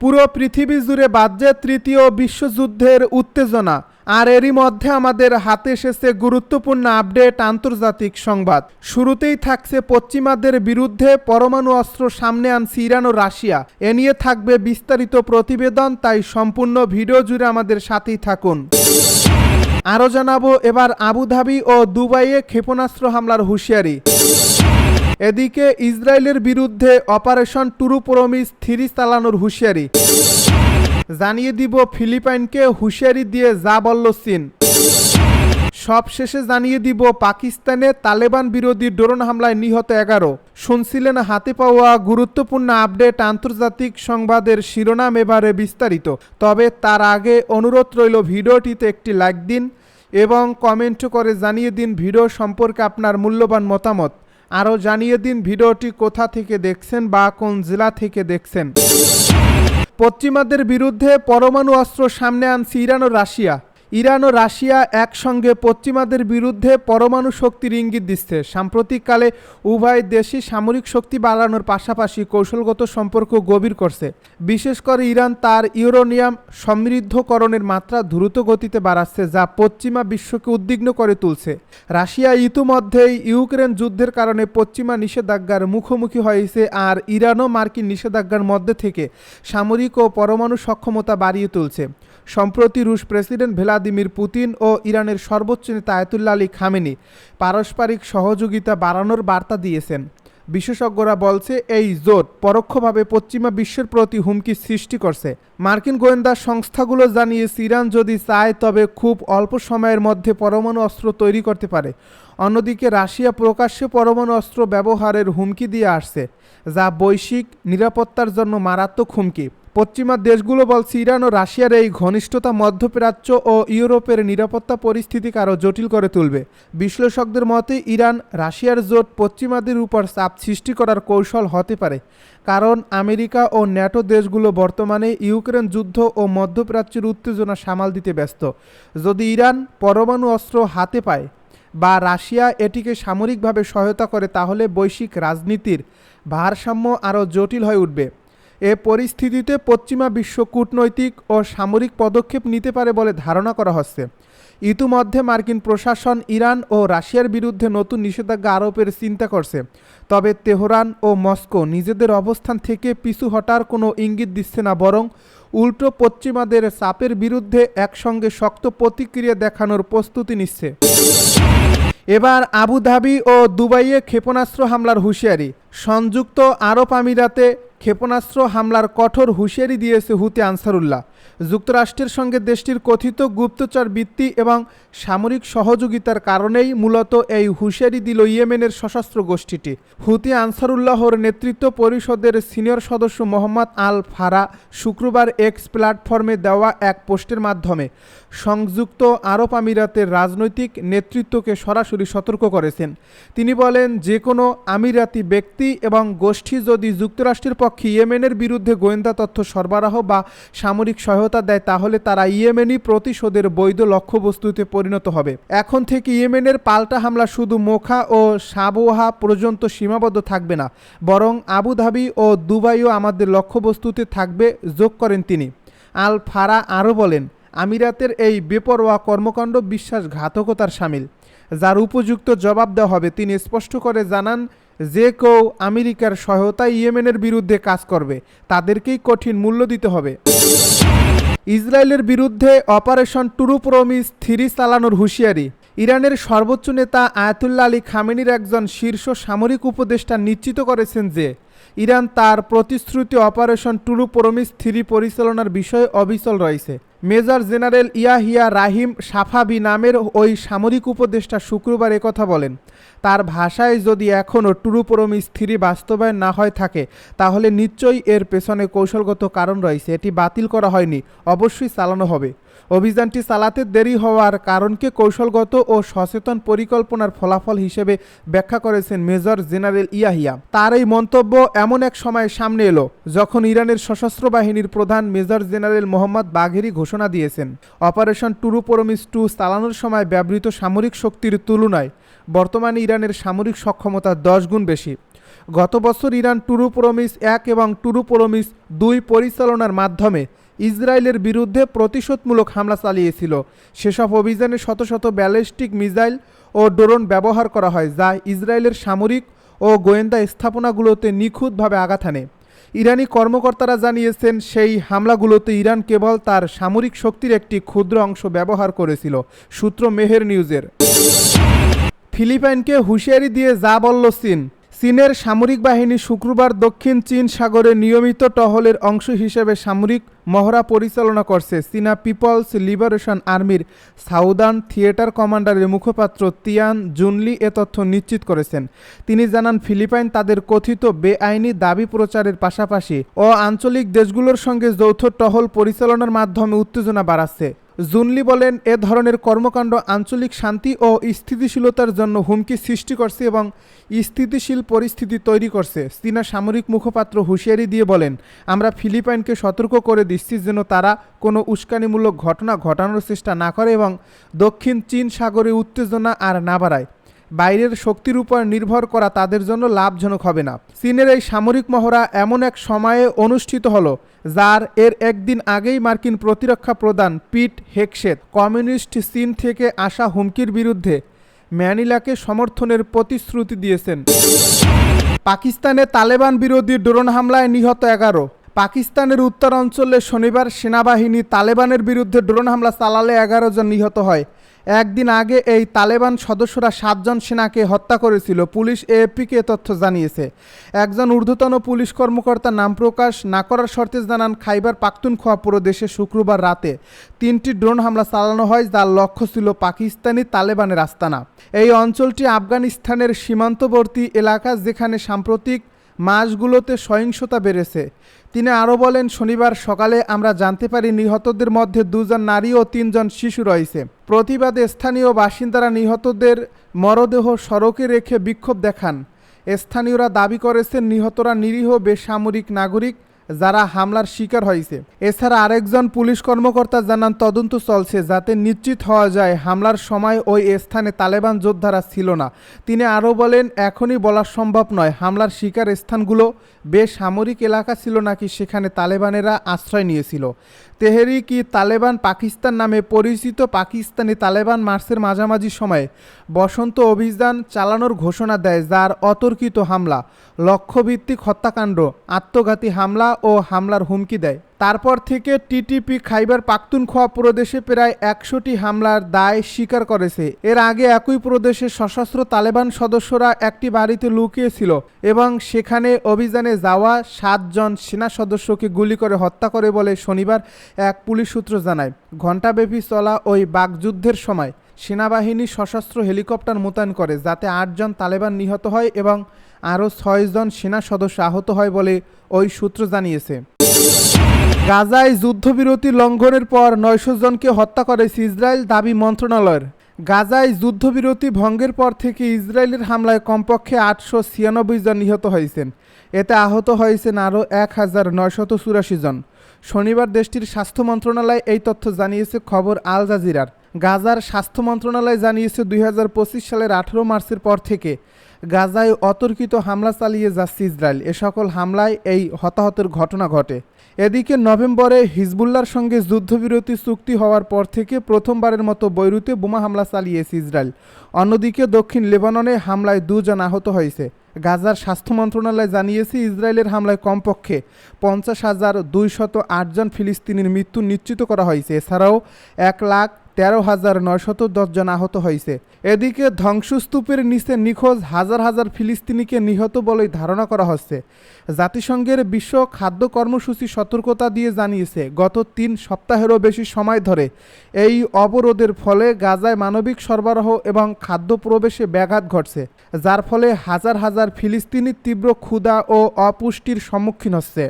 পুরো পৃথিবী জুড়ে বাজছে তৃতীয় বিশ্বযুদ্ধের উত্তেজনা। আর এরই মধ্যে আমাদের হাতে এসেছে গুরুত্বপূর্ণ আপডেট আন্তর্জাতিক সংবাদ। শুরুতেই থাকছে পশ্চিমাদের বিরুদ্ধে পরমাণু অস্ত্র সামনে আনছে ইরান ও রাশিয়া। এ নিয়ে থাকবে বিস্তারিত প্রতিবেদন, তাই সম্পূর্ণ ভিডিও জুড়ে আমাদের সাথেই থাকুন। আরও জানাব, এবার আবুধাবি ও দুবাইয়ে ক্ষেপণাস্ত্র হামলার হুঁশিয়ারি। এদিকে ইসরায়েলের বিরুদ্ধে অপারেশন টুরু প্রমিস চালানোর হুঁশিয়ারি। জানিয়ে দিব ফিলিপাইনকে হুঁশিয়ারি দিয়ে যা বলল চীন। সবশেষে জানিয়ে দিব পাকিস্তানে তালেবান বিরোধী ড্রোন হামলায় নিহত এগারো। শুনছিলেন হাতে পাওয়া গুরুত্বপূর্ণ আপডেট আন্তর্জাতিক সংবাদের শিরোনাম এবারে বিস্তারিত। তবে তার আগে অনুরোধ রইল ভিডিওটিতে একটি লাইক দিন এবং কমেন্ট করে জানিয়ে দিন ভিডিও সম্পর্কে আপনার মূল্যবান মতামত। আরও জানিয়ে দিন ভিডিওটি কোথা থেকে দেখছেন বা কোন জেলা থেকে দেখছেন। পশ্চিমাদের বিরুদ্ধে পরমাণু অস্ত্র সামনে আনছে ইরান ও রাশিয়া। ইরান ও রাশিয়া একসঙ্গে পশ্চিমাদের বিরুদ্ধে পরমাণু শক্তির ইঙ্গিত দিচ্ছে। সাম্প্রতিককালে উভয় দেশই সামরিক শক্তি বাড়ানোর পাশাপাশি কৌশলগত সম্পর্ক গভীর করছে। বিশেষ করে ইরান তার ইউরোনিয়াম সমৃদ্ধকরণের মাত্রা দ্রুত গতিতে বাড়াচ্ছে, যা পশ্চিমা বিশ্বকে উদ্বিগ্ন করে তুলছে। রাশিয়া ইতিমধ্যেই ইউক্রেন যুদ্ধের কারণে পশ্চিমা নিষেধাজ্ঞার মুখোমুখি হয়েছে আর ইরানও মার্কিন নিষেধাজ্ঞার মধ্যে থেকে সামরিক ও পরমাণু সক্ষমতা বাড়িয়ে তুলছে। সম্প্রতি রুশ প্রেসিডেন্ট ভ্লাদিমির পুতিন ও ইরানের সর্বোচ্চ নেতা আয়তুল্লা আলী খামেনি পারস্পরিক সহযোগিতা বাড়ানোর বার্তা দিয়েছেন। বিশেষজ্ঞরা বলছে, এই জোট পরোক্ষভাবে পশ্চিমা বিশ্বের প্রতি হুমকি সৃষ্টি করছে। মার্কিন গোয়েন্দা সংস্থাগুলো জানিয়েছে, ইরান যদি চায় তবে খুব অল্প সময়ের মধ্যে পরমাণু অস্ত্র তৈরি করতে পারে। অন্যদিকে, রাশিয়া প্রকাশ্যে পরমাণু অস্ত্র ব্যবহারের হুমকি দিয়ে আসছে, যা বৈশ্বিক নিরাপত্তার জন্য মারাত্মক হুমকি। পশ্চিমা দেশগুলো বলছে ইরান ও রাশিয়ার এই ঘনিষ্ঠতা মধ্যপ্রাচ্য ও ইউরোপের নিরাপত্তা পরিস্থিতিকে আরও জটিল করে তুলবে। বিশ্লেষকদের মতে, ইরান রাশিয়ার জোট পশ্চিমাদের উপর চাপ সৃষ্টি করার কৌশল হতে পারে, কারণ আমেরিকা ও ন্যাটো দেশগুলো বর্তমানে ইউক্রেন যুদ্ধ ও মধ্যপ্রাচ্যের উত্তেজনা সামাল দিতে ব্যস্ত। যদি ইরান পরমাণু অস্ত্র হাতে পায় বা রাশিয়া এটিকে সামরিকভাবে সহায়তা করে, তাহলে বৈশ্বিক রাজনীতির ভারসাম্য আরও জটিল হয়ে উঠবে। এ পরিস্থিতিতে পশ্চিমা বিশ্ব কূটনৈতিক ও সামরিক পদক্ষেপ নিতে পারে বলে ধারণা করা হচ্ছে। ইতিমধ্যে মার্কিন প্রশাসন ইরান ও রাশিয়ার বিরুদ্ধে নতুন নিষেধাজ্ঞা আরোপের চিন্তা করছে। তবে তেহরান ও মস্কো নিজেদের অবস্থান থেকে পিছু হটার কোনো ইঙ্গিত দিচ্ছে না, বরং উল্টো পশ্চিমাদের চাপের বিরুদ্ধে একসঙ্গে শক্ত প্রতিক্রিয়া দেখানোর প্রস্তুতি নিচ্ছে। এবার আবুধাবি ও দুবাইয়ে ক্ষেপণাস্ত্র হামলার হুঁশিয়ারি। সংযুক্ত আরব আমিরাতে ক্ষেপণাস্ত্র হামলার কঠোর হুঁশিয়ারি দিয়েছে হুতি আনসারুল্লাহ। যুক্তরাষ্ট্রের সঙ্গে দেশটির কথিত গুপ্তচর বৃত্তি এবং সামরিক সহযোগিতার কারণেই মূলত এই হুঁশিয়ারি দিল ইয়েমেনের সশস্ত্র গোষ্ঠীটি। হুতি আনসারুল্লাহর নেতৃত্ব পরিষদের সিনিয়র সদস্য মোহাম্মদ আল ফারা শুক্রবার এক্স প্ল্যাটফর্মে দেওয়া এক পোস্টের মাধ্যমে সংযুক্ত আরব আমিরাতের রাজনৈতিক নেতৃত্বকে সরাসরি সতর্ক করেছেন। তিনি বলেন, যে কোনো আমিরাতি ব্যক্তি এবং গোষ্ঠী যদি যুক্তরাষ্ট্রের পক্ষে ইয়েমেনের বিরুদ্ধে গোয়েন্দা তথ্য সরবরাহ বা সামরিক সহায়তা দেয়, তাহলে তারা ইয়েমেনি প্রতিশোধের বৈধ লক্ষ্যবস্তুতে পরিণত হবে। এখন থেকে ইয়েমেনের পাল্টা হামলা শুধু মোখা ও সাবোহা পর্যন্ত সীমাবদ্ধ থাকবে না, বরং আবুধাবি ও দুবাইও আমাদের লক্ষ্যবস্তুতে থাকবে, যোগ করেন তিনি। আল ফারা আরও বলেন, আমিরাতের এই বেপরোয়া কর্মকাণ্ড বিশ্বাসঘাতকতার সামিল। যার উপযুক্ত জবাব দেওয়া হবে, তিনি স্পষ্ট করে জানান যে কেউ আমেরিকার সহায়তায় ইয়েমেনের বিরুদ্ধে কাজ করবে, তাদেরকেই কঠিন মূল্য দিতে হবে। ইসরায়েলের বিরুদ্ধে অপারেশন টুরু প্রমিস থ্রি চালানোর হুঁশিয়ারি। ইরানের সর্বোচ্চ নেতা আয়াতুল্লা আলী খামেনির একজন শীর্ষ সামরিক উপদেষ্টা নিশ্চিত করেছেন যে, ইরান তার প্রতিশ্রুতি অপারেশন টুরু প্রমিস থ্রি পরিচালনার বিষয়ে অবিচল রয়েছে। Major general Yahya Rahim Safavi নামের ওই সামরিক উপদেষ্টা শুক্রবার কথা বলেন, তার ভাষায় যদি এখনও টুরু প্রমিস থ্রি বাস্তবায়ন না হয় থাকে, তাহলে নিশ্চয়ই এর পেছনে কৌশলগত কারণ রয়েছে। এটি বাতিল করা হয়নি। অবশ্যই চালানো হবে। অভিযানটি চালাতে দেরি হওয়ার কারণকে কৌশলগত ও সচেতন পরিকল্পনার ফলাফল হিসেবে ব্যাখ্যা করেছেন মেজর জেনারেল ইয়াহিয়া। তার এই মন্তব্য এমন এক সময় সামনে এলো, যখন ইরানের সশস্ত্র বাহিনীর প্রধান মেজর জেনারেল মোহাম্মদ বাঘেরি ঘোষণা দিয়েছেন। অপারেশন টুরু পরমিস টু চালানোর সময় ব্যবহৃত সামরিক শক্তির তুলনায় বর্তমানে ইরানের সামরিক সক্ষমতা দশ গুণ বেশি। গত বছর ইরান টুরু প্রমিস এক এবং টুরু প্রমিস দুই পরিচালনার মাধ্যমে ইসরায়েলের বিরুদ্ধে প্রতিশোধমূলক হামলা চালিয়েছিল। সেসব অভিযানে শত শত ব্যালিস্টিক মিসাইল ও ড্রোন ব্যবহার করা হয়, যা ইসরায়েলের সামরিক ও গোয়েন্দা স্থাপনাগুলোতে নিখুঁতভাবে আঘাত হানে। ইরানি কর্মকর্তারা জানিয়েছেন, সেই হামলাগুলোতে ইরান কেবল তার সামরিক শক্তির একটি ক্ষুদ্র অংশ ব্যবহার করেছিল, সূত্র মেহের নিউজের। ফিলিপাইনকে হুঁশিয়ারি দিয়ে যা বলল চীন চীনের সামরিক বাহিনী শুক্রবার দক্ষিণ চীন সাগরে নিয়মিত টহলের অংশ হিসেবে সামরিক মহড়া পরিচালনা করছে চীনা পিপলস লিবারেশন আর্মির সাউদার্ন থিয়েটার কমান্ডারের মুখপাত্র তিয়ান জুনলি এ তথ্য নিশ্চিত করেছেন। তিনি জানান, ফিলিপাইন তাদের কথিত বেআইনি দাবি প্রচারের পাশাপাশি ও আঞ্চলিক দেশগুলোর সঙ্গে যৌথ টহল পরিচালনার মাধ্যমে উত্তেজনা বাড়াচ্ছে। জুনলি বলেন, এ ধরনের কর্মকাণ্ড আঞ্চলিক শান্তি ও স্থিতিশীলতার জন্য হুমকি সৃষ্টি করছে এবং স্থিতিশীল পরিস্থিতি তৈরি করছে। চীনা সামরিক মুখপাত্র হুঁশিয়ারি দিয়ে বলেন, আমরা ফিলিপাইনকে সতর্ক করে দিচ্ছি যেন তারা কোনো উস্কানিমূলক ঘটনা ঘটানোর চেষ্টা না করে এবং দক্ষিণ চীন সাগরে উত্তেজনা আর না বাড়ায়। বাইরের শক্তির উপর নির্ভর করা তাদের জন্য লাভজনক হবে না। চীনের এই সামরিক মহড়া এমন এক সময়ে অনুষ্ঠিত হলো, যার এর একদিন আগেই মার্কিন প্রতিরক্ষা প্রধান পিট হেকসেত কমিউনিস্ট চীন থেকে আসা হুমকির বিরুদ্ধে ম্যানিলাকে সমর্থনের প্রতিশ্রুতি দিয়েছেন। পাকিস্তানে তালেবান বিরোধী ড্রোন হামলায় নিহত এগারো। পাকিস্তানের উত্তর অঞ্চলে শনিবার সেনাবাহিনী তালেবানের বিরুদ্ধে ড্রোন হামলা চালালে এগারো জন নিহত হয়। একদিন আগে এই তালেবান সদস্যরা সাতজন সেনাকে হত্যা করেছিল। পুলিশ এএফপিকে তথ্য জানিয়েছে। একজন ঊর্ধ্বতন পুলিশ কর্মকর্তা নাম প্রকাশ না করার শর্তে জানান, খাইবার পাখতুনখোয়া পুরো দেশে শুক্রবার রাতে তিনটি ড্রোন হামলা চালানো হয়, যার লক্ষ্য ছিল পাকিস্তানি তালেবানের আস্তানা। এই অঞ্চলটি আফগানিস্তানের সীমান্তবর্তী এলাকা, যেখানে সাম্প্রতিক মাসগুলোতে সহিংসতা বেড়েছে। তিনি আরও বলেন, শনিবার সকালে আমরা জানতে পারি নিহতদের মধ্যে দুজন নারী ও তিনজন শিশু রয়েছে। প্রতিবাদে স্থানীয় বাসিন্দারা নিহতদের মরদেহ সড়কে রেখে বিক্ষোভ দেখান। স্থানীয়রা দাবি করেছেন, নিহতরা নিরীহ, বেসামরিক নাগরিক যারা হামলার শিকার হয়েছে। এছাড়া আরেকজন পুলিশ কর্মকর্তা জানান, তদন্ত চলছে যাতে নিশ্চিত হওয়া যায় হামলার সময় ওই স্থানে তালেবান যোদ্ধারা ছিল না। তিনি আরও বলেন, এখনই বলা সম্ভব নয়। হামলার শিকার স্থানগুলো বেসামরিক এলাকা ছিল নাকি সেখানে তালেবানেরা আশ্রয় নিয়েছিল। তেহেরি কি তালেবান পাকিস্তান নামে পরিচিত পাকিস্তানি তালেবান মার্চের মাঝামাঝি সময়ে বসন্ত অভিযান চালানোর ঘোষণা দেয় যার অতর্কিত হামলা? লক্ষ্যভিত্তিক হত্যাকাণ্ড, আত্মঘাতী হামলা ও হামলার হুমকি দেয়। তারপর থেকে টিটিপি খাইবার পাখতুনখোয়া প্রদেশে প্রায় একশোটি হামলার দায় স্বীকার করেছে। এর আগে একই প্রদেশে সশস্ত্র তালেবান সদস্যরা একটি বাড়িতে লুকিয়েছিল এবং সেখানে অভিযানে যাওয়া সাতজন সেনা সদস্যকে গুলি করে হত্যা করে বলে শনিবার এক পুলিশ সূত্র জানায়। ঘণ্টাব্যাপী চলা ওই বাকযুদ্ধের সময় সেনাবাহিনী সশস্ত্র হেলিকপ্টার মোতায়েন করে, যাতে আটজন তালেবান নিহত হয় এবং আরও ছয়জন সেনা সদস্য আহত হয় বলে ওই সূত্র জানিয়েছে। গাজায় যুদ্ধবিরতি লঙ্ঘনের পর নয়শো জনকে হত্যা করেছে ইসরায়েল দাবি মন্ত্রণালয়ের। গাজায় যুদ্ধবিরতি ভঙ্গের পর থেকে ইসরায়েলের হামলায় কমপক্ষে আটশো ছিয়ানব্বই জন নিহত হয়েছেন। এতে আহত হয়েছেন আরও এক হাজার নয়শত চুরাশি জন। শনিবার দেশটির স্বাস্থ্য মন্ত্রণালয় এই তথ্য জানিয়েছে খবর আল জাজিরার। গাজার স্বাস্থ্য মন্ত্রণালয় জানিয়েছে দুই হাজার পঁচিশ সালের আঠেরো মার্চের পর থেকে গাজায় অতর্কিত হামলা চালিয়ে যাচ্ছে ইসরায়েল। এ সকল হামলায় এই হতাহতের ঘটনা ঘটে। এদিকে নভেম্বরে হিজবুল্লার সঙ্গে যুদ্ধবিরতি চুক্তি হওয়ার পর থেকে প্রথমবারের মতো বৈরুতে বোমা হামলা চালিয়েছে ইসরায়েল। অন্যদিকে দক্ষিণ লেবাননে হামলায় দুজন আহত হয়েছে। গাজার স্বাস্থ্য মন্ত্রণালয় জানিয়েছে, ইসরায়েলের হামলায় কমপক্ষে পঞ্চাশ হাজার দুইশত আটজন ফিলিস্তিনির মৃত্যু নিশ্চিত করা হয়েছে। এছাড়াও এক লাখ তেরো হাজার নয়শত জন আহত হয়েছে। এদিকে ধ্বংসস্তূপের নিচে নিখোঁজ হাজার হাজার ফিলিস্তিনিকে নিহত বলেই ধারণা করা হচ্ছে। জাতিসংঘের বিশ্ব খাদ্য কর্মসূচি সতর্কতা দিয়ে জানিয়েছে, গত তিন সপ্তাহেরও বেশি সময় ধরে এই অবরোধের ফলে গাজায় মানবিক সরবরাহ এবং খাদ্য প্রবেশে ব্যাঘাত ঘটছে, যার ফলে হাজার হাজার ফিলিস্তিনি তীব্র ক্ষুধা ও অপুষ্টির সম্মুখীন হচ্ছে।